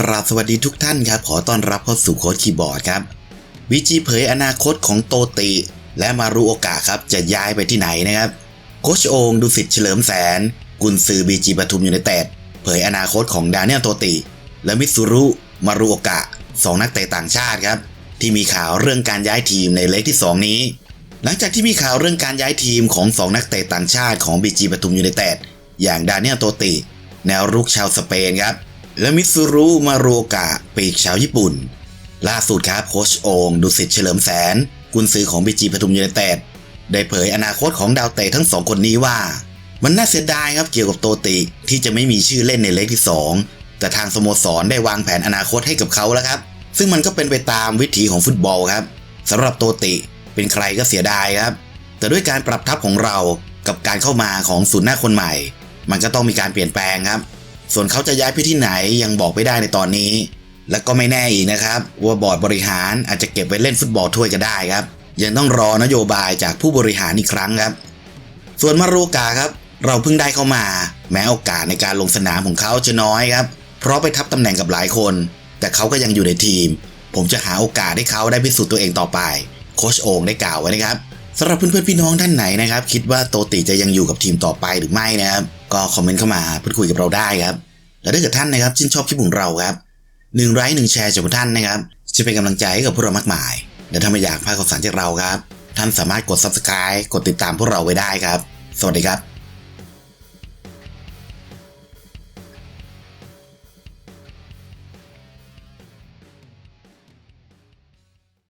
กราบสวัสดีทุกท่านครับ ขอต้อนรับเข้าสู่โค้ดคีย์บอร์ดครับ วิจีเผยอนาคตของโตติ และมารุโอกะครับจะย้ายไปที่ไหนนะครับ โคชโองดูสิทธิ์เฉลิมแสน กุนซือบีจีปทุมยูไนเต็ดเผยอนาคตของดานิเอลโตติ และมิตซูรุมารุโอกะสองนักเตะต่างชาติครับ ที่มีข่าวเรื่องการย้ายทีมในเล็กที่ 2 นี้ หลังจากที่มีข่าวเรื่องการย้ายทีมของ 2 นักเตะต่างชาติของบีจีปทุมยูไนเต็ดอย่างดานิเอลโตติ แนวรุกชาวสเปนครับ และมิตซูรุมารุโอกะปีกชาวญี่ปุ่น ล่าสุดครับโคชโองดุสิตเฉลิมแสน กุนซือของบีจีปทุมยูไนเต็ดได้เผยอนาคตของดาวเตะทั้งสองคนนี้ว่า มันน่าเสียดายครับเกี่ยวกับโตติที่จะไม่มีชื่อเล่นในเลกที่ 2 แต่ทางสโมสรได้วางแผนอนาคตให้กับเขาแล้วครับ ซึ่งมันก็เป็นไปตามวิถีของฟุตบอลครับสำหรับโตติเป็นใครก็เสียดายครับ แต่ด้วยการปรับทัพของเรากับการเข้ามาของศูนย์หน้าคนใหม่ มันก็ต้องมีการเปลี่ยนแปลงครับ ส่วนเขาจะย้ายไปที่ไหนยังบอกไม่ได้ในตอนนี้ และก็ไม่แน่อีกนะครับ ว่าบอร์ดบริหารอาจจะเก็บไว้เล่นฟุตบอลถ้วยก็ได้ครับ ยังต้องรอนโยบายจากผู้บริหารอีกครั้งครับ ส่วนมารูกาครับ เราเพิ่งได้เข้ามา แม้โอกาสในการลงสนามของเขาจะน้อยครับ เพราะไปทับตำแหน่งกับหลายคน แต่เขาก็ยังอยู่ในทีม ผมจะหาโอกาสให้เขาได้พิสูจน์ตัวเองต่อไปโคชโองได้กล่าวไว้นะครับ สำหรับเพื่อนๆพี่น้องท่านไหนนะครับ คิดว่าโตติจะยังอยู่กับทีมต่อไปหรือไม่นะครับ ก็คอมเมนต์เข้ามาพูดคุยกับเราได้ครับ และถ้าเกิดท่านนะครับชื่นชอบคลิปของเราครับหนึ่งไลค์หนึ่งแชร์จากท่านนะครับ จะเป็นกำลังใจให้กับพวกเรามากมายและถ้าไม่อยากพลาดข่าวสารจากเราครับ ท่านสามารถกด subscribe กดติดตามพวกเราไว้ได้ครับ สวัสดีครับ